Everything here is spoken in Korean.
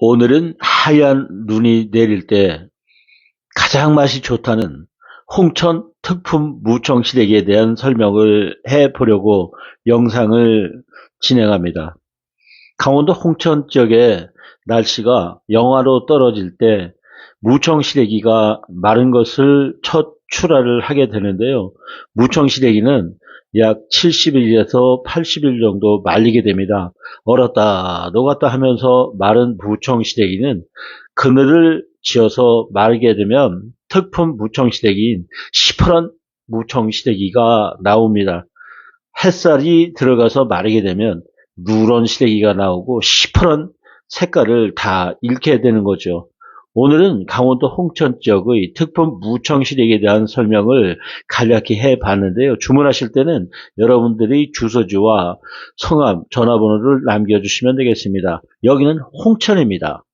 오늘은 하얀 눈이 내릴 때 가장 맛이 좋다는 홍천 특품 무청 시래기에 대한 설명을 해 보려고 영상을 진행합니다. 강원도 홍천 지역에 날씨가 영하로 떨어질 때 무청 시래기가 마른 것을 첫 출하를 하게 되는데요. 무청 시래기는 약 70일에서 80일 정도 말리게 됩니다. 얼었다 녹았다 하면서 마른 무청시래기는 그늘을 지어서 마르게 되면 특품 무청시래기인 시퍼런 무청시래기가 나옵니다. 햇살이 들어가서 마르게 되면 누런 시래기가 나오고 시퍼런 색깔을 다 잃게 되는 거죠. 오늘은 강원도 홍천 지역의 특품 무청시래기에 대한 설명을 간략히 해 봤는데요. 주문하실 때는 여러분들이 주소지와 성함, 전화번호를 남겨주시면 되겠습니다. 여기는 홍천입니다.